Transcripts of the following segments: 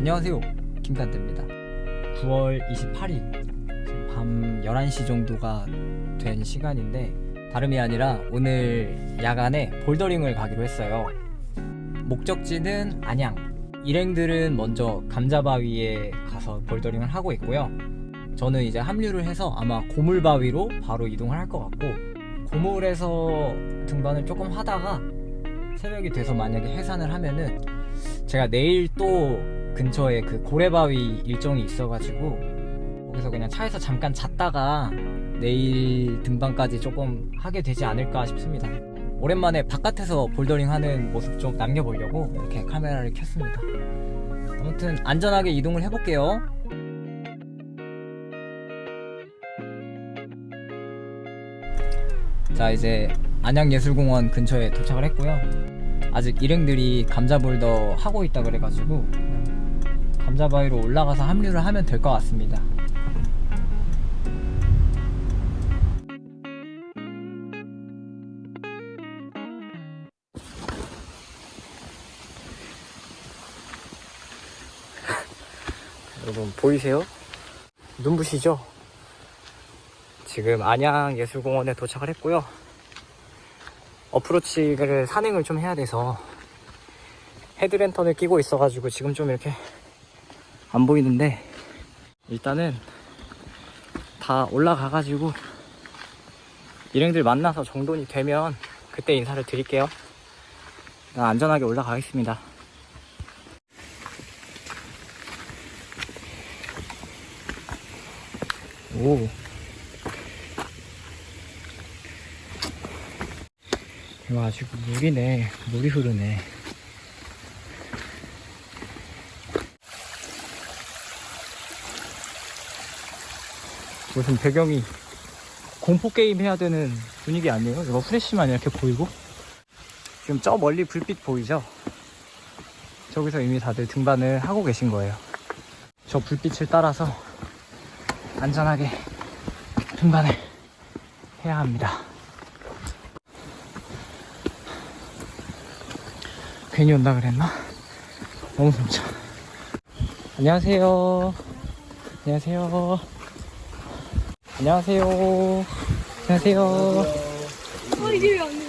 안녕하세요. 김간태입니다. 9월 28일 지금 밤 11시 정도가 된 시간인데 다름이 아니라 오늘 야간에 볼더링을 가기로 했어요. 목적지는 안양. 일행들은 먼저 감자바위에 가서 볼더링을 하고 있고요. 저는 이제 합류를 해서 아마 고물바위로 바로 이동을 할 것 같고 고물에서 등반을 조금 하다가 새벽이 돼서 만약에 해산을 하면은 제가 내일 또 근처에 그 고래바위 일정이 있어가지고 거기서 그냥 차에서 잠깐 잤다가 내일 등반까지 조금 하게 되지 않을까 싶습니다. 오랜만에 바깥에서 볼더링 하는 모습 좀 남겨보려고 이렇게 카메라를 켰습니다. 아무튼 안전하게 이동을 해볼게요. 자 이제 안양예술공원 근처에 도착을 했고요. 아직 일행들이 감자볼더 하고 있다 그래가지고 감자바위로 올라가서 합류를 하면 될 것 같습니다. 여러분 보이세요? 눈부시죠? 지금 안양예술공원에 도착을 했고요. 어프로치를 산행을 좀 해야 돼서 헤드랜턴을 끼고 있어가지고 지금 좀 이렇게 안 보이는데 일단은 다 올라가가지고 일행들 만나서 정돈이 되면 그때 인사를 드릴게요. 안전하게 올라가겠습니다. 오. 이거 아직 물이네. 물이 흐르네. 무슨 배경이 공포 게임 해야 되는 분위기 아니에요? 이거 프레쉬만 이렇게 보이고 지금 저 멀리 불빛 보이죠? 저기서 이미 다들 등반을 하고 계신 거예요. 저 불빛을 따라서 안전하게 등반을 해야 합니다. 괜히 온다 그랬나? 너무 숨차. 안녕하세요. 안녕하세요. 안녕하세요. 안녕하세요. 어, 이게 왜안 돼?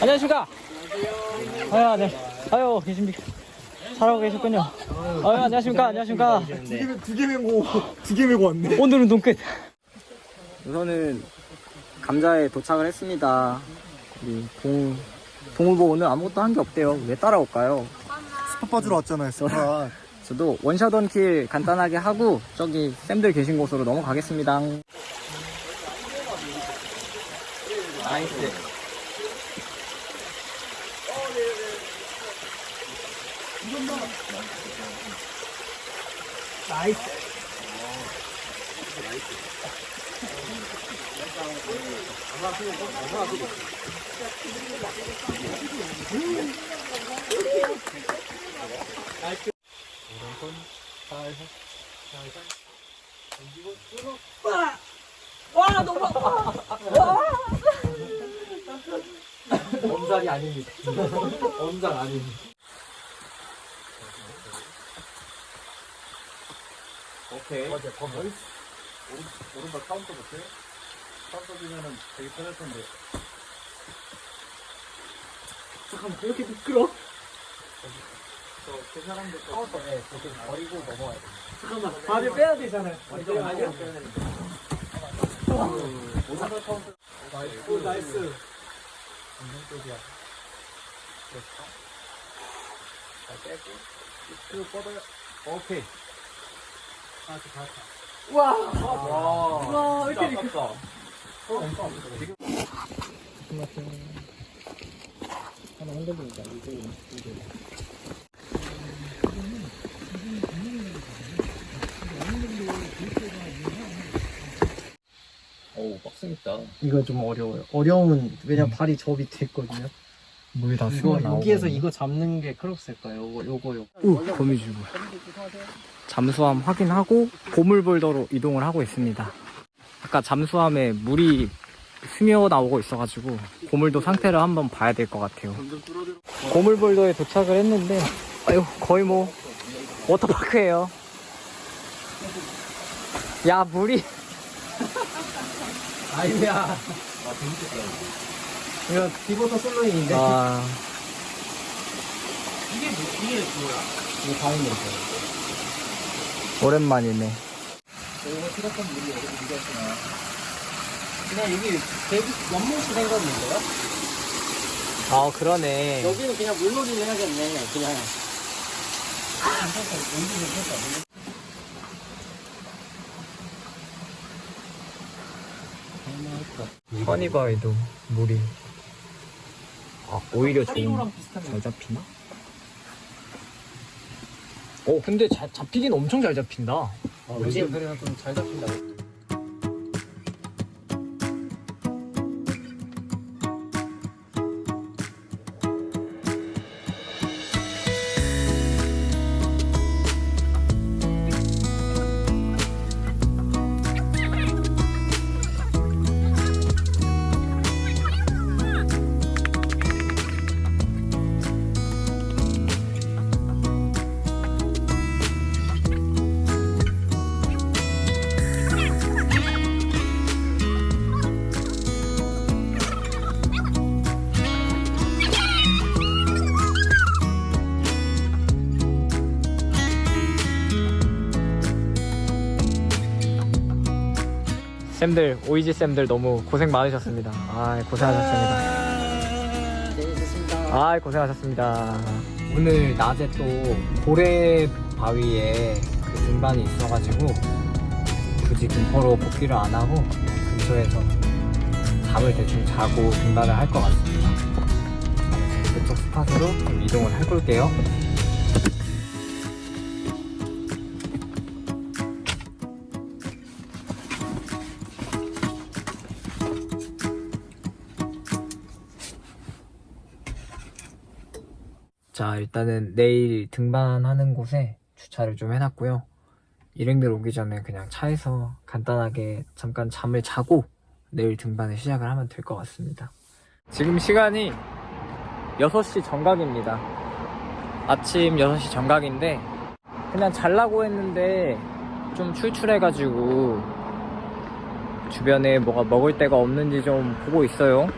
안녕하십니까? 아유, 네. 아유, 계십니까? 잘하고 계셨군요. 아유, 안녕하십니까? 안녕하십니까? 두개 메고 두개 메고 왔네. 오늘은 눈끝. 우선은 감자에 도착을 했습니다. 우리 동, 동물보 오늘 아무것도 한 게 없대요. 왜 따라올까요? 스팟 빠주러 왔잖아요. 스팟. 저도 원샷 원킬 간단하게 하고 저기 쌤들 계신 곳으로 넘어가겠습니다. 나이스. 나이스. 와, 너무 아파. 엄살이 아닙니다. 엄살 아닙니다. 오케이. 맞아. 더 멀리. 오른 오른발 카운터 못해? 카운터 주면은 되게 편할 텐데. 잠깐만, 왜 이렇게 미끄러? 저그 사람들 카운터, 네, 그렇게 버리고 넘어와야 돼. 잠깐만, 발을 빼야 되잖아요. 이제 아니야. 오른발 카운터. 나이스. 나이스. 정면 쪽이야. 그렇죠. 잘 빼고. 그리고 뻗어요. 오케이. 아, 저 잘했다. 와. 와, 왜 이렇게 아깝다. 하나 흔들리니까 이제 이제. 어우 빡세겠다. 이거 좀 어려워요. 어려움은 왜냐면 발이 저 밑에 있거든요. 물이 다 이거 여기에서 이거 잡는 게 크록스일까요? 요거 요거 요거. 오 거미줄. 잠수함 확인하고 보물볼더로 이동을 하고 있습니다. 아까 잠수함에 물이 스미어 나오고 있어가지고 고물도 상태를 한번 봐야 될 것 같아요. 고물볼도에 도착을 했는데 아유 거의 뭐 워터파크예요. 야 물이 아유야. 아 재밌겠다. 이거 디보터 솔로인인데 아 이게 뭐 이게 뭐야? 이거 다행이네 오랜만이네. 저희가 필요한 물이 어디 묻었구나 그냥 여기 대구 연못이 생겼는데요? 아 그러네. 여기는 그냥 물놀이를 해야겠네 그냥 허니바에도 물이 아 오히려 좀 잘 잡히나? 어 근데 자, 잡히긴 엄청 잘 잡힌다. 아, 요즘 그래서 좀잘 잡힌다 쌤들 오이지 쌤들 너무 고생 많으셨습니다. 아 고생하셨습니다. 아 고생하셨습니다. 오늘 낮에 또 고래 바위에 그 등반이 있어가지고 굳이 김포로 복귀를 안 하고 근처에서 잠을 대충 자고 등반을 할 것 같습니다. 그쪽 스팟으로 좀 이동을 해볼게요. 자, 일단은 내일 등반하는 곳에 주차를 좀 해놨고요. 일행들 오기 전에 그냥 차에서 간단하게 잠깐 잠을 자고 내일 등반을 시작을 하면 될 것 같습니다. 지금 시간이 6시 정각입니다. 아침 6시 정각인데 그냥 잘라고 했는데 좀 출출해가지고 주변에 뭐가 먹을 데가 없는지 좀 보고 있어요.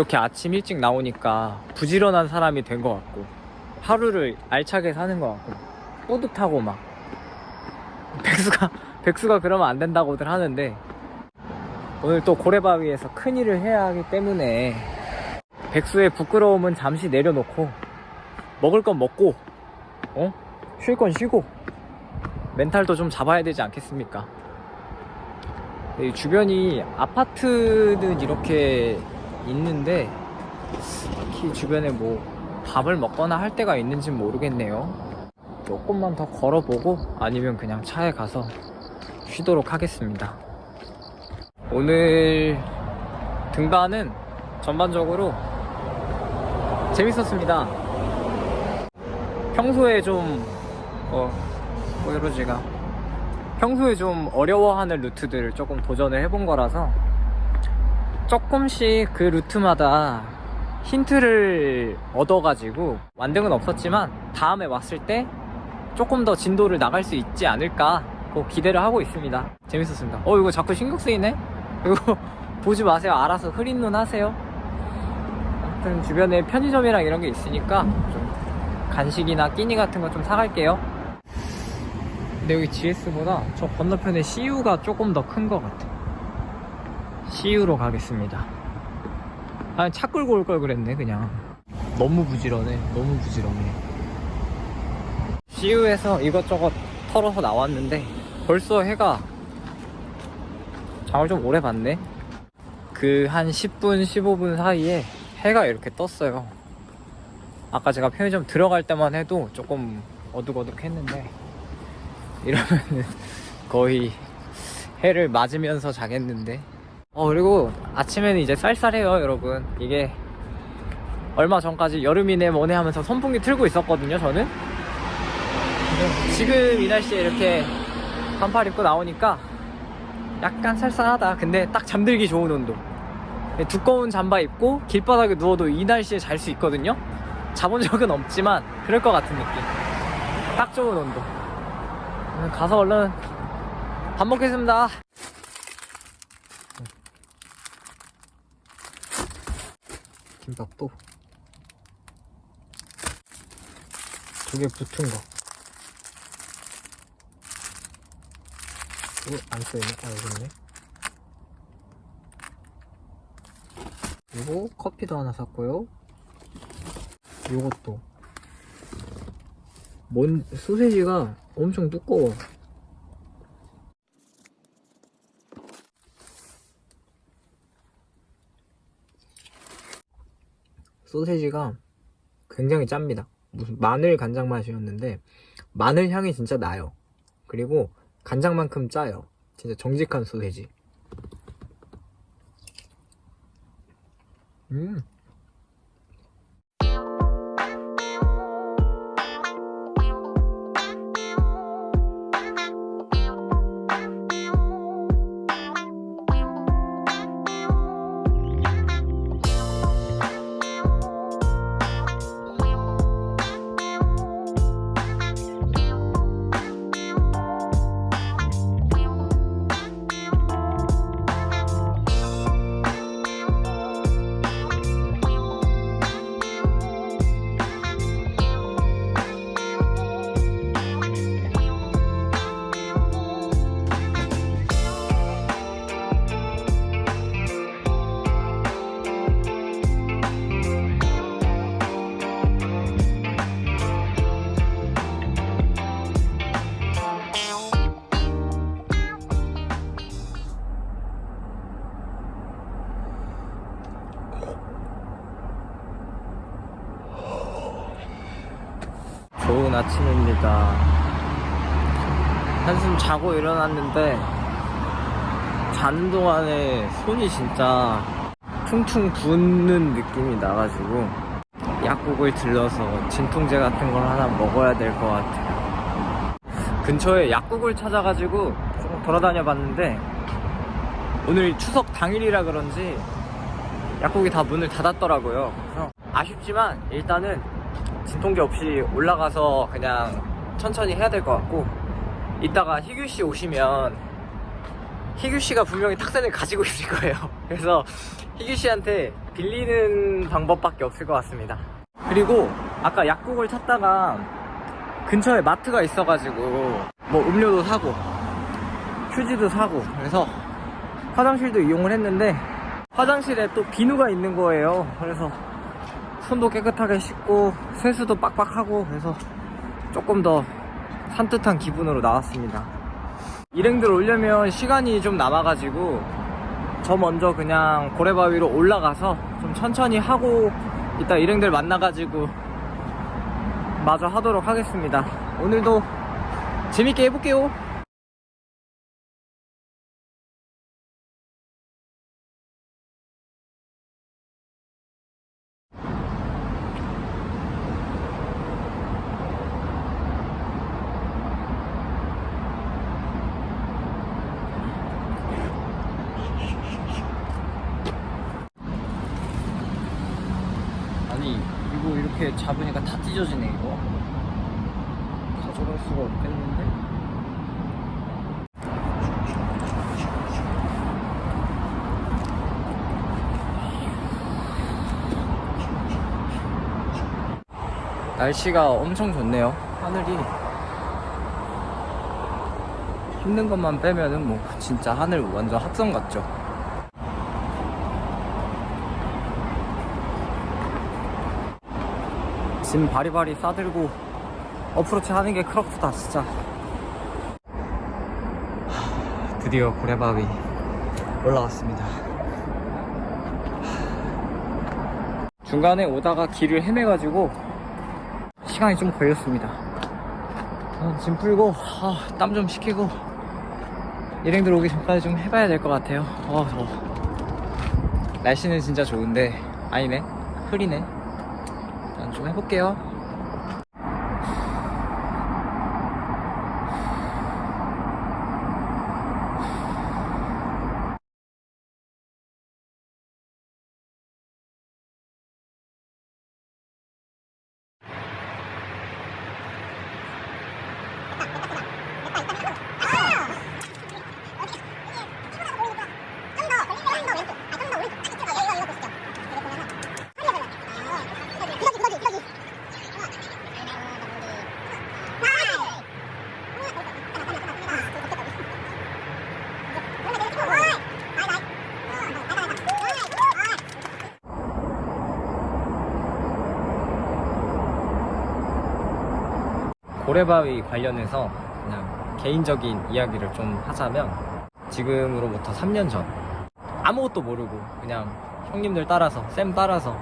이렇게 아침 일찍 나오니까 부지런한 사람이 된 것 같고 하루를 알차게 사는 것 같고 뿌듯하고 막 백수가 백수가 그러면 안 된다고들 하는데 오늘 또 고래바위에서 큰 일을 해야 하기 때문에 백수의 부끄러움은 잠시 내려놓고 먹을 건 먹고 어? 쉴 건 쉬고 멘탈도 좀 잡아야 되지 않겠습니까? 이 주변이 아파트는 이렇게 있는데 딱히 주변에 뭐 밥을 먹거나 할 때가 있는지 모르겠네요. 조금만 더 걸어보고 아니면 그냥 차에 가서 쉬도록 하겠습니다. 오늘 등반은 전반적으로 재밌었습니다. 평소에 좀 어, 보여로지가 평소에 좀 어려워하는 루트들을 조금 도전을 해본 거라서 조금씩 그 루트마다 힌트를 얻어가지고 완등은 없었지만 다음에 왔을 때 조금 더 진도를 나갈 수 있지 않을까 그 기대를 하고 있습니다. 재밌었습니다. 어 이거 자꾸 신경 쓰이네? 이거 보지 마세요. 알아서 흐린 눈 하세요. 아무튼 주변에 편의점이랑 이런 게 있으니까 좀 간식이나 끼니 같은 거 좀 사갈게요. 근데 여기 GS보다 저 건너편에 CU가 조금 더 큰 것 같아. CU로 가겠습니다. 아니 차 끌고 올 걸 그랬네 그냥. 너무 부지런해. 너무 부지런해. CU에서 이것저것 털어서 나왔는데 벌써 해가 장을 좀 오래 봤네. 그 한 10분, 15분 사이에 해가 이렇게 떴어요. 아까 제가 편의점 들어갈 때만 해도 조금 어둑어둑 했는데 이러면은 거의 해를 맞으면서 자겠는데 어 그리고 아침에는 이제 쌀쌀해요 여러분 이게 얼마 전까지 여름이네 뭐네 하면서 선풍기 틀고 있었거든요 저는 지금 이 날씨에 이렇게 반팔 입고 나오니까 약간 쌀쌀하다. 근데 딱 잠들기 좋은 온도. 두꺼운 잠바 입고 길바닥에 누워도 이 날씨에 잘 수 있거든요. 자본 적은 없지만 그럴 것 같은 느낌. 딱 좋은 온도. 가서 얼른 밥 먹겠습니다. 김밥도 두 개 붙은 거. 이거 안 써있네? 아, 여기 있네. 그리고 커피도 하나 샀고요. 요것도. 뭔, 소세지가 엄청 두꺼워. 소세지가 굉장히 짭니다. 무슨 마늘 간장 맛이었는데, 마늘 향이 진짜 나요. 그리고 간장만큼 짜요. 진짜 정직한 소세지. 음. 아침입니다. 한숨 자고 일어났는데 자는 동안에 손이 진짜 퉁퉁 붓는 느낌이 나가지고 약국을 들러서 진통제 같은 걸 하나 먹어야 될 것 같아요. 근처에 약국을 찾아가지고 조금 돌아다녀 봤는데 오늘 추석 당일이라 그런지 약국이 다 문을 닫았더라고요. 그래서 아쉽지만 일단은 진통제 없이 올라가서 그냥 천천히 해야 될 것 같고 이따가 희규 씨 오시면 희규 씨가 분명히 탁센을 가지고 있을 거예요. 그래서 희규 씨한테 빌리는 방법밖에 없을 것 같습니다. 그리고 아까 약국을 찾다가 근처에 마트가 있어가지고 뭐 음료도 사고 휴지도 사고 그래서 화장실도 이용을 했는데 화장실에 또 비누가 있는 거예요. 그래서 손도 깨끗하게 씻고 세수도 빡빡하고 그래서 조금 더 산뜻한 기분으로 나왔습니다. 일행들 오려면 시간이 좀 남아가지고 저 먼저 그냥 고래바위로 올라가서 좀 천천히 하고 이따 일행들 만나가지고 마저 하도록 하겠습니다. 오늘도 재밌게 해볼게요. 아니 이거 이렇게 잡으니까 다 찢어지네 이거 가져갈 수가 없겠는데? 날씨가 엄청 좋네요. 하늘이 힘든 것만 빼면은 뭐 진짜 하늘 완전 합성 같죠? 짐 바리바리 싸들고 어프로치 하는 게 크로프다 진짜. 하, 드디어 고래바위 올라왔습니다. 중간에 오다가 길을 헤매가지고 시간이 좀 걸렸습니다. 어, 짐 풀고 땀좀 식히고 일행들 오기 전까지 좀 해봐야 될 것 같아요. 어 더워 날씨는 진짜 좋은데 아니네. 흐리네. 일단 좀 해볼게요. 고래바위 관련해서 그냥 개인적인 이야기를 좀 하자면 지금으로부터 3년 전 아무것도 모르고 그냥 형님들 따라서 쌤 따라서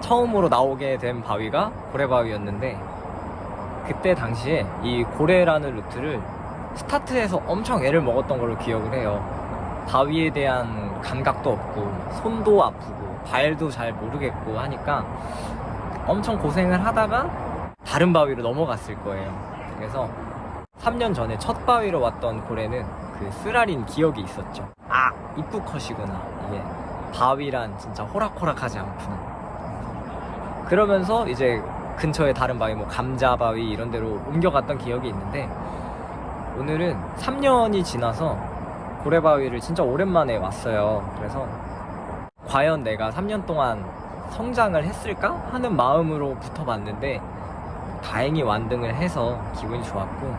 처음으로 나오게 된 바위가 고래바위였는데 그때 당시에 이 고래라는 루트를 스타트에서 엄청 애를 먹었던 걸로 기억을 해요. 바위에 대한 감각도 없고 손도 아프고 발도 잘 모르겠고 하니까 엄청 고생을 하다가 다른 바위로 넘어갔을 거예요. 그래서 3년 전에 첫 바위로 왔던 고래는 그 쓰라린 기억이 있었죠. 아, 입구컷이구나. 이게 바위란 진짜 호락호락하지 않구나. 그러면서 이제 근처에 다른 바위, 뭐 감자바위 이런 데로 옮겨갔던 기억이 있는데 오늘은 3년이 지나서 고래바위를 진짜 오랜만에 왔어요. 그래서 과연 내가 3년 동안 성장을 했을까 하는 마음으로 붙어봤는데 다행히 완등을 해서 기분이 좋았고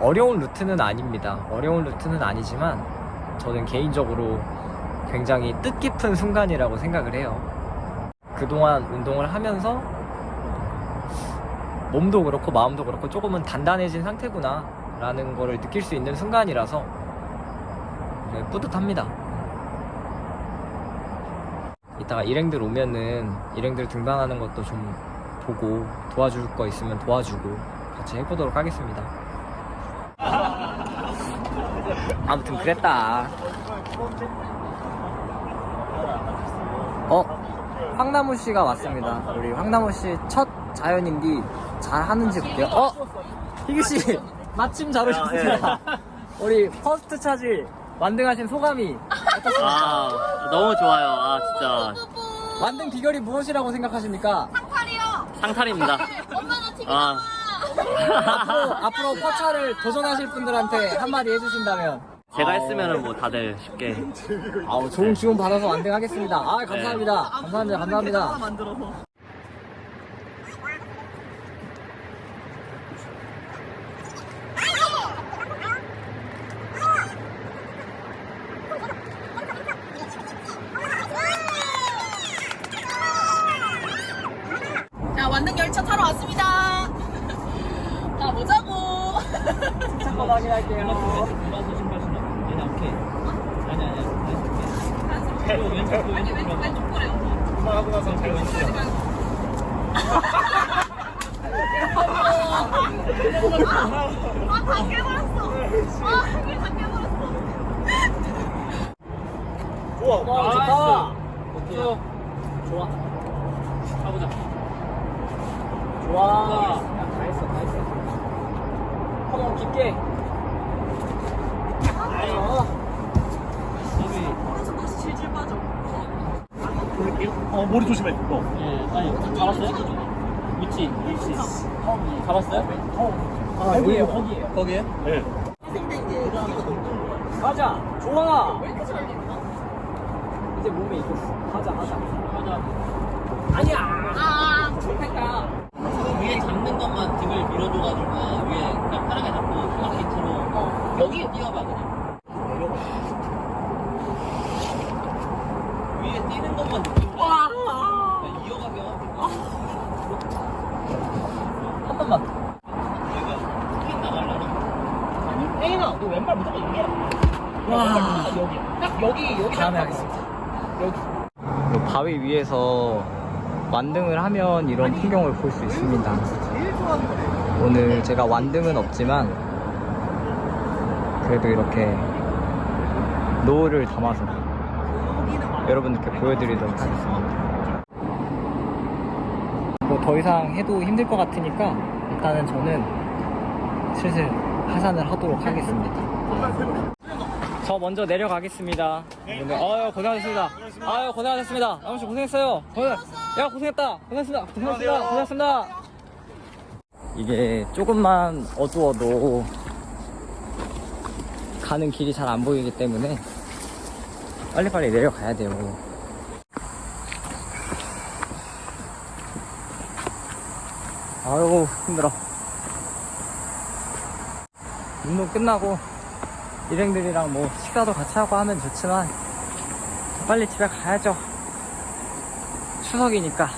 어려운 루트는 아닙니다. 어려운 루트는 아니지만 저는 개인적으로 굉장히 뜻깊은 순간이라고 생각을 해요. 그동안 운동을 하면서 몸도 그렇고 마음도 그렇고 조금은 단단해진 상태구나 라는 거를 느낄 수 있는 순간이라서 네, 뿌듯합니다. 이따가 일행들 오면은 일행들 등반하는 것도 좀 보고 도와줄 거 있으면 도와주고 같이 해보도록 하겠습니다. 아무튼 그랬다. 어? 황나무 씨가 왔습니다. 우리 황나무 씨 첫 자연인디 잘 하는지 볼게요. 어? 희규 씨 마침 잘 오셨습니다. 우리 퍼스트 차지 완등하신 소감이 어떻습니까? 아 너무 좋아요. 아 진짜 완등 비결이 무엇이라고 생각하십니까? 상탈입니다. 엄마가 튀겨. 아 앞으로 앞으로 퍼차를 도전하실 분들한테 한마디 해주신다면 제가 했으면은 뭐 다들 쉽게 아우 좋은 지원 받아서 완등하겠습니다. 아 감사합니다. 감사합니다. 감사합니다. 자, 완등 열차 타러 왔습니다. 가보자고. 잠깐 확인할게요. 아니, 왼쪽, 왼쪽 거래요. 하고 나서 잘 왼쪽. 아, 다 깨버렸어. 아, 이게 다 깨버렸어. 우와, 와 좋다. 어때요? 좋아. 가보자. 좋아. 다 했어, 다 했어. 한번 깊게. 어. 오른쪽 다시 질질 빠져. 어, 머리 조심해. 어. 예, 아니, 잡았어요? 위치, 위치. 잡았어요? 아, 거기에요, 거기에요. 거기에? 네. 가자. 좋아. 왜 이렇게 잘 됐나? 이제 몸에 익었어. 가자, 가자. 가자. 아니야. 아, 못했다. 위에 잡는 것만 등을 밀어줘가지고 위에 그냥 편하게 잡고 막 밑으로 여기 뛰어봐 그냥 위에 뛰는 것만 느끼고 그냥 이어가게 하고 한 번만. 내가 踢 나가려나 혜인아, 너 왼발 무조건 여기야. 와. 여기야. 딱 여기, 여기. 다음에 하겠습니다. 여기. 바위 위에서 완등을 하면 이런 풍경을 볼 수 있습니다. 오늘 제가 완등은 없지만 그래도 이렇게 노을을 담아서 여러분들께 보여드리도록 하겠습니다. 뭐 더 이상 해도 힘들 것 같으니까 일단은 저는 슬슬 하산을 하도록 하겠습니다. 저 먼저 내려가겠습니다. 오늘 아유 고생하셨습니다. 아유 고생하셨습니다. 아무씨 고생했어요. 고생, 야 고생했다. 고생했습니다. 고생했습니다. 고생했습니다. 이게 조금만 어두워도 가는 길이 잘 안 보이기 때문에 빨리빨리 내려가야 돼요. 아유 힘들어. 운동 끝나고 일행들이랑 뭐 식사도 같이 하고 하면 좋지만 빨리 집에 가야죠. 추석이니까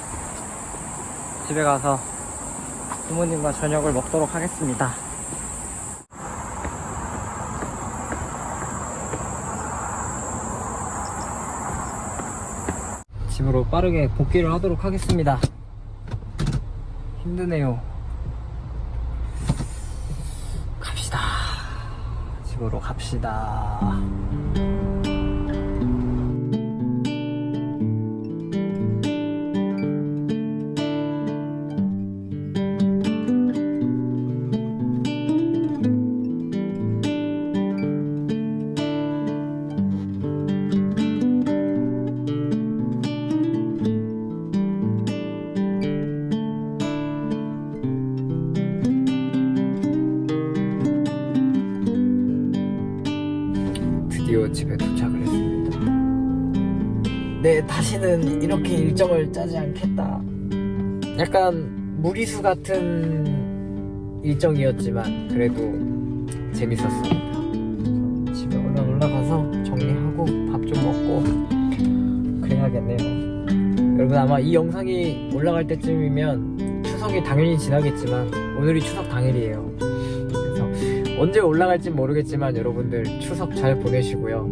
집에 가서 부모님과 저녁을 먹도록 하겠습니다. 집으로 빠르게 복귀를 하도록 하겠습니다. 힘드네요. 갑시다. 집으로 갑시다. 네, 다시는 이렇게 일정을 짜지 않겠다. 약간 무리수 같은 일정이었지만 그래도 재밌었습니다. 집에 얼른 올라가서 정리하고 밥 좀 먹고 그래야겠네요. 여러분 아마 이 영상이 올라갈 때쯤이면 추석이 당연히 지나겠지만 오늘이 추석 당일이에요. 그래서 언제 올라갈지 모르겠지만 여러분들 추석 잘 보내시고요.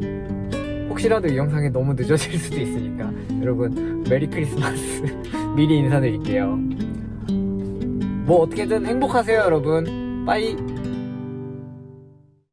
혹시라도 이 영상이 너무 늦어질 수도 있으니까 여러분 메리 크리스마스 미리 인사드릴게요. 뭐 어떻게든 행복하세요 여러분. 빠이.